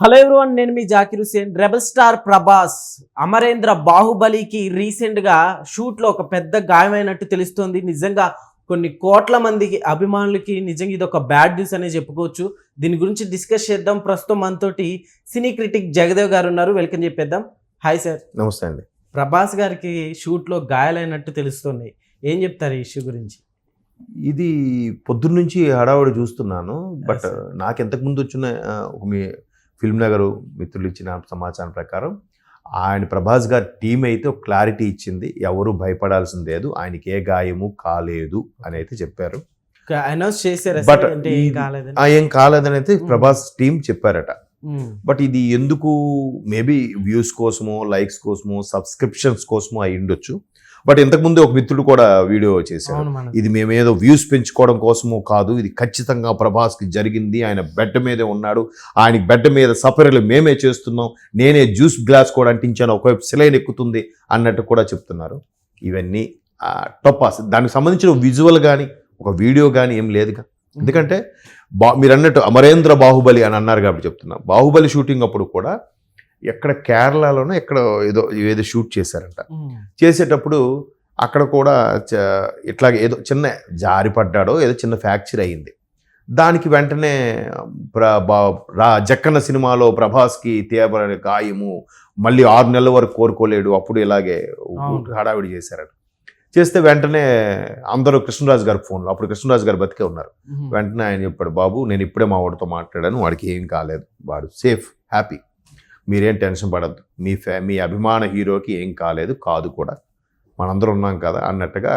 Hello everyone నేను మీ Zakir Hussain rebel star Prabhas Amarendra బాహుబలికి రీసెంట్గా షూట్లో ఒక పెద్ద గాయమైనట్టు తెలుస్తోంది. నిజంగా కొన్ని కోట్ల మందికి అభిమానులకి నిజంగా ఇది ఒక బ్యాడ్ న్యూస్ అనే చెప్పుకోవచ్చు. దీని గురించి డిస్కస్ చేద్దాం. ప్రస్తుతం మనతోటి సినీ క్రిటిక్ జగదేవ్ గారు ఉన్నారు. వెల్కమ్ చెప్పేద్దాం. హాయ్ సార్ నమస్తే అండి. ప్రభాస్ గారికి షూట్లో గాయాలైనట్టు తెలుస్తుంది. ఏం చెప్తారు ఈ ఇష్యూ గురించి? ఇది పొద్దున్న నుంచి హడావుడి చూస్తున్నాను. బట్. నాకు ఇంతకు ముందు వచ్చిన ఒక మీ ఫిల్మ్ నగర్ మిత్రులు ఇచ్చిన సమాచారం ప్రకారం ఆయన ప్రభాస్ గారి టీం అయితే ఒక క్లారిటీ ఇచ్చింది. ఎవరు భయపడాల్సింది లేదు ఆయనకి ఏ గాయము కాలేదు అని అయితే చెప్పారు. అనౌన్స్ చేశారు అంటే ఏం కాలేదని? అయితే Hmm. ప్రభాస్ టీం చెప్పారట. బట్ ఇది ఎందుకు మేబీ వ్యూస్ కోసమో లైక్స్ కోసమో సబ్స్క్రిప్షన్స్ కోసమో అయి ఉండొచ్చు బట్ ఇంతకుముందు ఒక మిత్రుడు కూడా వీడియో చేశారు మన ఇది మేమేదో వ్యూస్ పెంచుకోవడం కోసమో కాదు ఇది ఖచ్చితంగా ప్రభాస్కి జరిగింది ఆయన బెడ్ మీదే ఉన్నాడు ఆయనకి బెడ్ మీద సపరేలు మేమే చేస్తున్నాం నేనే జ్యూస్ గ్లాస్ కూడా అంటించాను ఒకవైపు సిలైన్ ఎక్కుతుంది అన్నట్టు కూడా చెప్తున్నారు. ఇవన్నీ టొప్పాస్ దానికి సంబంధించిన విజువల్ కానీ ఒక వీడియో కానీ ఏం లేదుగా. ఎందుకంటే బా మీరు అన్నట్టు అమరేంద్ర బాహుబలి అని అన్నారు కాబట్టి చెప్తున్నా. బాహుబలి షూటింగ్ అప్పుడు కూడా ఎక్కడ కేరళలోనో ఎక్కడ ఏదో ఏదో షూట్ చేశారంట. చేసేటప్పుడు అక్కడ కూడా ఇట్లాగే ఏదో చిన్న జారి పడ్డాడో ఏదో చిన్న ఫ్రాక్చర్ అయ్యింది. దానికి వెంటనే రా జక్కన్న సినిమాలో ప్రభాస్కి తీవ్ర గాయము మళ్ళీ ఆరు నెలల వరకు కోరుకోలేడు అప్పుడు ఇలాగే. హడావిడి చేశారట. చేస్తే వెంటనే అందరూ కృష్ణరాజు గారి ఫోన్లో అప్పుడు కృష్ణరాజు గారు బతికే ఉన్నారు. వెంటనే ఆయన చెప్పాడు బాబు నేను ఇప్పుడే మా వాడితో మాట్లాడాను వాడికి ఏం కాలేదు వాడు సేఫ్ హ్యాపీ. మీరేం టెన్షన్ పడద్దు. మీ ఫ్యా మీ అభిమాన హీరోకి ఏం కాలేదు కాదు కూడా. మనందరం ఉన్నాం కదా అన్నట్టుగా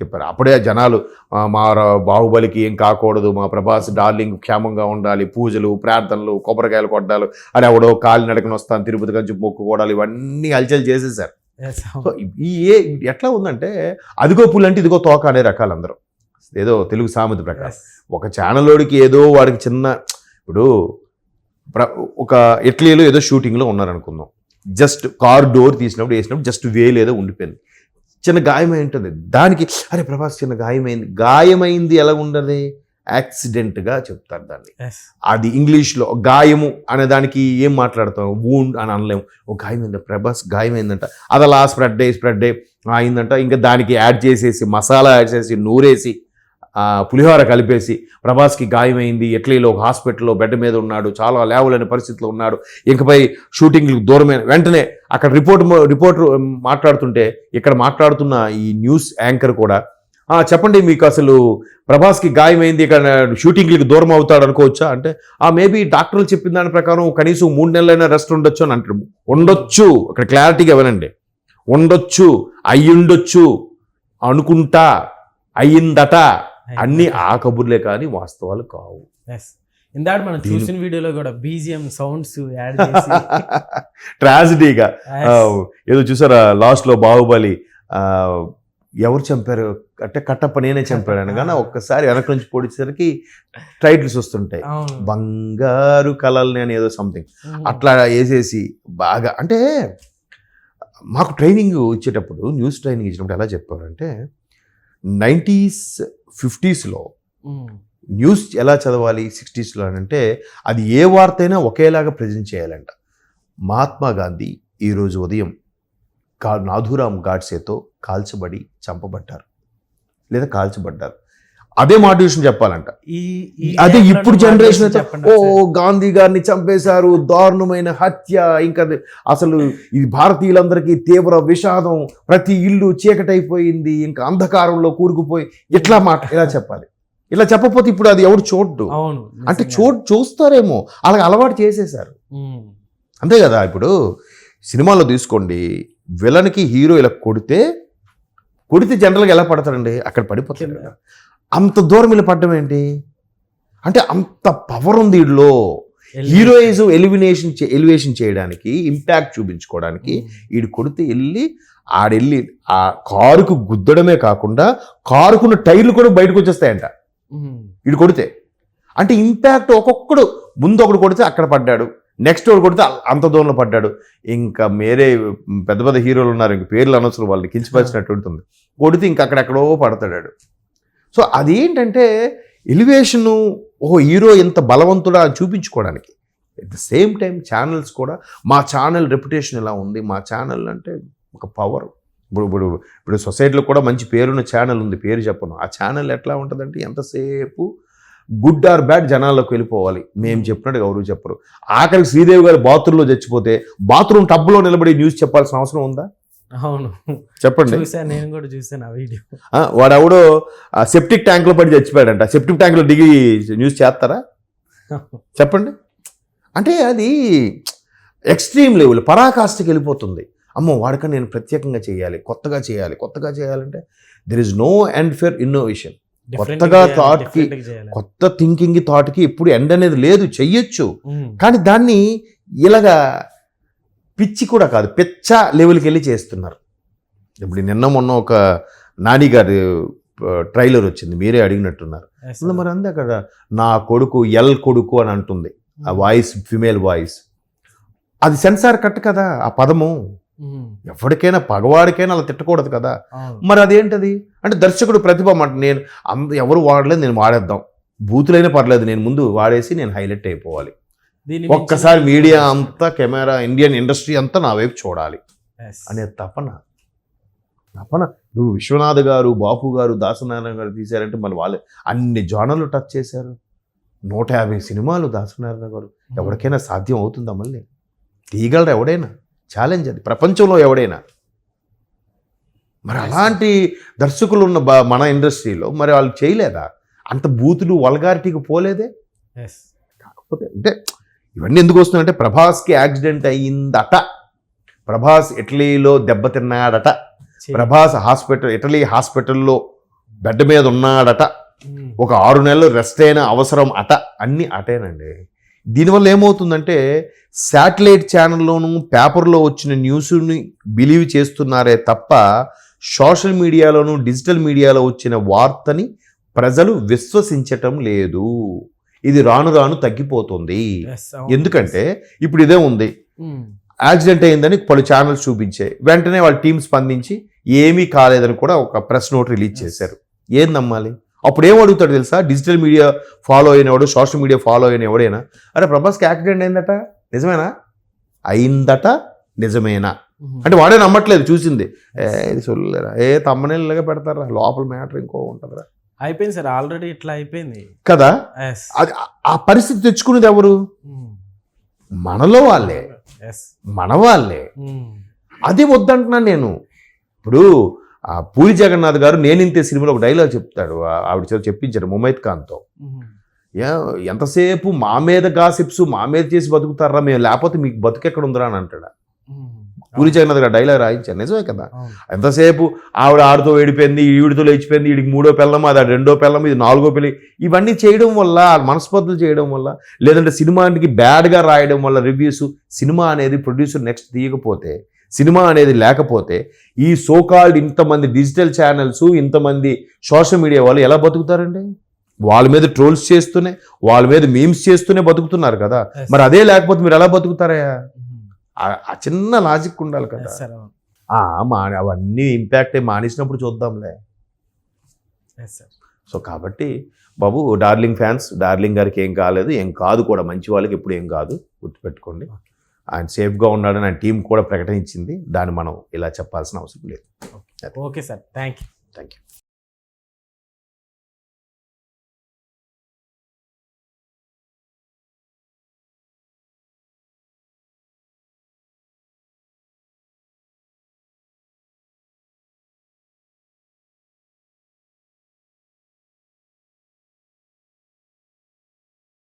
చెప్పారు. అప్పుడే జనాలు "ఆ, మా బాహుబలికి ఏం కాకూడదు మా ప్రభాస్ డార్లింగ్ క్షేమంగా ఉండాలి పూజలు ప్రార్థనలు కొబ్బరికాయలు కొట్టాలి అని ఎవడో కాలి నడకను వస్తాను తిరుపతి కంచి మొక్కుకోవడాలు ఇవన్నీ హల్చల్ చేసేసారు ఈ ఏ ఎట్లా ఉందంటే అదిగో పుల్ అంటే ఇదిగో తోక అనే రకాలు అందరూ. ఏదో తెలుగు సామెత ప్రకారం. ఒక ఛానల్లోడికి ఏదో వాడికి చిన్న ఇప్పుడు ఒక ఇటలీలో ఏదో షూటింగ్లో ఉన్నారనుకుందాం. జస్ట్ కార్ డోర్ తీసినప్పుడు వేసినప్పుడు జస్ట్ వేలు ఏదో ఉండిపోయింది. చిన్న గాయమై ఉంటుంది దానికి అరే ప్రభాస్ చిన్న గాయమైంది. గాయమైంది ఎలా ఉండదు? యాక్సిడెంట్గా చెప్తారు దాన్ని. అది ఇంగ్లీష్లో గాయము అనే దానికి ఏం మాట్లాడతాం? వూండ్ అని అనలేము. ఒక గాయమైంది? ప్రభాస్ గాయమైందంట. అది అలా స్ప్రెడ్ అయ్యి స్ప్రెడ్ అయ్యి అయిందంట ఇంకా దానికి యాడ్ చేసేసి మసాలా యాడ్ చేసి నూరేసి పులిహోర కలిపేసి ప్రభాస్కి గాయమైంది. ఎట్లీలో ఒక హాస్పిటల్లో బెడ్ మీద ఉన్నాడు చాలా లేవలేని పరిస్థితిలో ఉన్నాడు. ఇంకపై షూటింగ్లకు దూరమైన వెంటనే అక్కడ రిపోర్ట్ రిపోర్టర్ మాట్లాడుతుంటే ఇక్కడ మాట్లాడుతున్న ఈ న్యూస్ యాంకర్ కూడా చెప్పండి మీకు అసలు ప్రభాస్కి గాయమైంది ఇక్కడ షూటింగ్లకు దూరం అవుతాడు అనుకోవచ్చా? అంటే ఆ మేబీ డాక్టర్లు చెప్పిన దాని ప్రకారం కనీసం మూడు నెలలైనా రెస్ట్ ఉండొచ్చు అని అంటారు. ఉండొచ్చు అక్కడ క్లారిటీగా వినండి ఉండొచ్చు అయ్యుండొచ్చు అనుకుంటా అయ్యిందట అన్ని ఆ కబుర్లే కానీ వాస్తవాలు కావు. ఇందాక మనం చూసిన వీడియోలో కూడా బీజిఎం సౌండ్స్ యాడ్ ట్రాజిడీగా ఏదో చూసారా లాస్ట్లో బాహుబలి ఎవరు చంపారు? అంటే కట్టప్ప నేనే చంపాడు అనగానే ఒక్కసారి వెనక నుంచి పొడిచేసరికి టైటిల్స్ వస్తుంటాయి. బంగారు కలల్ని అని ఏదో సంథింగ్ ఉమ్. అట్లా వేసేసి బాగా అంటే మాకు ట్రైనింగ్ ఇచ్చేటప్పుడు న్యూస్ ట్రైనింగ్ ఇచ్చినప్పుడు ఎలా చెప్పారంటే నైంటీస్ ఫిఫ్టీస్లో. న్యూస్ ఎలా చదవాలి సిక్స్టీస్లో అంటే అది ఏ వార్త అయినా ఒకేలాగా ప్రజెంట్ చేయాలంట. మహాత్మా గాంధీ ఈరోజు ఉదయం కా నాథురామ్ గాడ్సేతో కాల్చబడి చంపబడ్డారు. లేదా కాల్చబడ్డారు. అదే మాడ్యూషన్ చెప్పాలంట అదే ఇప్పుడు జనరేషన్ ఓ. గాంధీ గారిని చంపేశారు దారుణమైన హత్య ఇంకా అసలు ఇది భారతీయులందరికీ తీవ్ర విషాదం ప్రతి ఇల్లు చీకటైపోయింది ఇంకా అంధకారంలో కూరుకుపోయి ఇట్లా మాట ఇలా చెప్పాలి ఇలా చెప్పకపోతే ఇప్పుడు అది ఎవడు చూడ్డు అంటే. చూ చూస్తారేమో అలాగ అలవాటు చేసేశారు ఉమ్. అంతే కదా ఇప్పుడు సినిమాలో తీసుకోండి విలన్కి హీరో ఇలా కొడితే కొడితే జనరల్గా ఎలా పడతాడండి అక్కడ పడిపోతాడు కింద. అంత దూరం ఇలా పడ్డం ఏంటి? అంటే అంత పవర్ ఉంది వీడిలో హీరోయిజం ఎలిమినేషన్ ఎలివేషన్ చేయడానికి ఇంపాక్ట్ చూపించుకోవడానికి ఉమ్. ఈడు కొడితే వెళ్ళి ఆడెళ్ళి ఆ కారుకు గుద్దడమే కాకుండా కారుకున్న టైర్లు కూడా బయటకు వచ్చేస్తాయంట. వీడు కొడితే. అంటే ఇంపాక్ట్ ఒక్కొక్కడు. ముందు ఒకడు కొడితే అక్కడ పడ్డాడు. నెక్స్ట్ ఒకడు కొడితే అంత దూరంలో పడ్డాడు. ఇంకా మేరే పెద్ద పెద్ద హీరోలు ఉన్నారు. ఇంక పేర్లు అనవసరం వాళ్ళని కించిపరిచినట్టు ఉంటుంది. కొడితే ఇంక అక్కడెక్కడో పడతాడు సో అదేంటంటే ఎలివేషను ఓ హీరో ఎంత బలవంతుడా అని చూపించుకోవడానికి. At the same time channels కూడా మా ఛానల్ రెప్యుటేషన్ ఇలా ఉంది? మా ఛానల్ అంటే ఒక పవర్ ఇప్పుడు ఇప్పుడు ఇప్పుడు సొసైటీలో కూడా మంచి పేరున్న ఛానల్ ఉంది పేరు చెప్పను. ఆ ఛానల్ ఎట్లా ఉంటుందంటే ఎంతసేపు గుడ్ ఆర్ బ్యాడ్ జనాల్లోకి వెళ్ళిపోవాలి. మేము చెప్పినట్టు ఎవరు చెప్పరు. ఆఖరికి శ్రీదేవి గారు బాత్రూంలో చచ్చిపోతే బాత్రూమ్ టబ్లో నిలబడి న్యూస్ చెప్పాల్సిన అవసరం ఉందా? అవును. చెప్పండి. చూసాను నేను కూడా చూసాను ఆ వీడియో. ఆ, వాడెవడో సెప్టిక్ ట్యాంక్లో పడి చచ్చిపోయాడంట. సెప్టిక్ ట్యాంక్లో దిగి న్యూస్ చేస్తారా? చెప్పండి. అంటే అది ఎక్స్ట్రీమ్ లెవెల్ పరాకాష్ఠకి వెళ్ళిపోతుంది. అమ్మో వాడిక నేను ప్రత్యేకంగా చేయాలి కొత్తగా చేయాలి కొత్తగా చేయాలంటే there is no end for innovation కొత్తగా thought కి- కొత్త థింకింగ్ థాట్కి ఇప్పుడు ఎండ్ అనేది లేదు చెయ్యొచ్చు. కానీ దాన్ని ఇలాగా పిచ్చి కూడా కాదు. పెచ్చ లెవెల్కి వెళ్ళి చేస్తున్నారు. ఇప్పుడు నిన్న మొన్న ఒక నాని గారి ట్రైలర్ వచ్చింది. మీరే అడిగినట్టున్నారు. మరి అంది అక్కడ నా కొడుకు ఎల్ కొడుకు అని అంటుంది. ఆ వాయిస్ ఫిమేల్ వాయిస్. అది సెన్సార్ కట్ కదా ఆ పదము. ఎవరికైనా పగవాడికైనా అలా తిట్టకూడదు కదా. మరి అదేంటది? అంటే దర్శకుడు ప్రతిభ మాట నేను ఎవరు వాడలేదు నేను వాడేద్దాం. బూతులైనా పర్లేదు నేను ముందు వాడేసి నేను హైలైట్ అయిపోవాలి. ఒక్కసారి మీడియా అంతా కెమెరా ఇండియన్ ఇండస్ట్రీ అంతా నా వైపు చూడాలి. అనే తపన. తపన. నువ్వు విశ్వనాథ్ గారు బాపు గారు దాసనారాయణ గారు తీశారంటే మళ్ళీ వాళ్ళే అన్ని జోనర్లు టచ్ చేశారు. నూట యాభై సినిమాలు దాసనారాయణ గారు. ఎవరికైనా సాధ్యం అవుతుందా మళ్ళీ? తీయగలరు ఎవడైనా? ఛాలెంజ్ అది. ప్రపంచంలో ఎవడైనా? మరి అలాంటి దర్శకులు ఉన్న బ- మన ఇండస్ట్రీలో మరి వాళ్ళు చేయలేదా? అంత బూతులు వల్గారిటీకి పోలేదే? కాకపోతే అంటే ఇవన్నీ ఎందుకు వస్తున్నాయంటే ప్రభాస్కి యాక్సిడెంట్ అయ్యిందట. ప్రభాస్ ఇటలీలో దెబ్బతిన్నాడట ప్రభాస్ హాస్పిటల్ ఇటలీ హాస్పిటల్లో బెడ్ మీద ఉన్నాడట. ఒక ఆరు నెలలు రెస్ట్ అయిన అవసరం అట. అన్ని అటేనండి. దీనివల్ల ఏమవుతుందంటే శాటిలైట్ ఛానల్లోనూ పేపర్లో వచ్చిన న్యూస్ని బిలీవ్ చేస్తున్నారే తప్ప సోషల్ మీడియాలోను డిజిటల్ మీడియాలో వచ్చిన వార్తని ప్రజలు విశ్వసించటం లేదు. ఇది రాను రాను తగ్గిపోతుంది. ఎందుకంటే ఇప్పుడు ఇదే ఉంది. యాక్సిడెంట్ అయిందని పలు ఛానల్స్ చూపించాయి వెంటనే వాళ్ళ టీం స్పందించి ఏమీ కాలేదని కూడా ఒక ప్రెస్ నోట్ రిలీజ్ చేశారు. ఏం నమ్మాలి? అప్పుడు ఏం అడుగుతాడు తెలుసా? డిజిటల్ మీడియా ఫాలో అయినవాడు సోషల్ మీడియా ఫాలో అయిన ఎవడైనా? అరే ప్రభాస్కి యాక్సిడెంట్ అయిందట. నిజమేనా? అయిందట నిజమేనా? అంటే వాడే నమ్మట్లేదు చూసింది. ఏ ఇది సొల్లేరా ఏ తమ్మనేళ్ళగా పెడతారా? లోపల మ్యాటర్ ఇంకో ఉంటుందిరా. అయిపోయింది సార్ ఆల్రెడీ ఇట్లా అయిపోయింది కదా. అది ఆ- పరిస్థితి తెచ్చుకునేది ఎవరు Mm. మనలో వాళ్ళే. మన వాళ్ళే Mm. అది వద్దంటున్నాను నేను ఇప్పుడు ఆ పూరి జగన్నాథ్ గారు నేనింతే సినిమాలో ఒక డైలాగ్ చెప్తాడు ఆవిడ చేత చెప్పించారు ముమైత్ ఖాన్తో Mm. ఏ- ఎంతసేపు మా మీద గాసిప్స్ మా మీద చేసి బతుకుతారా మేము లేకపోతే మీకు బతుకు ఎక్కడ ఉందిరా అని అంటాడు. పూరి జగన్నాథ్ గారు డైలాగ్ రాయించారు నిజమే కదా. ఎంతసేపు ఆవిడ ఆడితో వేడిపోయింది ఈవిడితో లేచిపోయింది వీడికి మూడో పిల్లం అది రెండో పిల్లం ఇది నాలుగో పిల్లి ఇవన్నీ చేయడం వల్ల మనస్పర్ధలు చేయడం వల్ల లేదంటే సినిమాకి బ్యాడ్గా రాయడం వల్ల రివ్యూస్ సినిమా అనేది ప్రొడ్యూసర్ నెక్స్ట్ తీయకపోతే సినిమా అనేది లేకపోతే ఈ సోకాల్డ్ ఇంతమంది డిజిటల్ ఛానల్స్ ఇంతమంది సోషల్ మీడియా వాళ్ళు ఎలా బతుకుతారండి వాళ్ళ మీద ట్రోల్స్ చేస్తూనే వాళ్ళ మీద మీమ్స్ చేస్తూనే బతుకుతున్నారు కదా. మరి అదే లేకపోతే మీరు ఎలా బతుకుతారయ్యా. ఆ- చిన్న లాజిక్ ఉండాలి కదా. మా అవన్నీ ఇంపాక్ట్ మానేసినప్పుడు చూద్దాంలే. సో కాబట్టి బాబు డార్లింగ్ ఫ్యాన్స్ డార్లింగ్ గారికి ఏం కాలేదు ఏం కాదు కూడా మంచి వాళ్ళకి ఎప్పుడు ఏం కాదు గుర్తుపెట్టుకోండి. ఆయన సేఫ్గా ఉన్నాడని ఆయన టీం కూడా ప్రకటించింది దాన్ని మనం ఇలా చెప్పాల్సిన అవసరం లేదు. Okay sir thank you thank you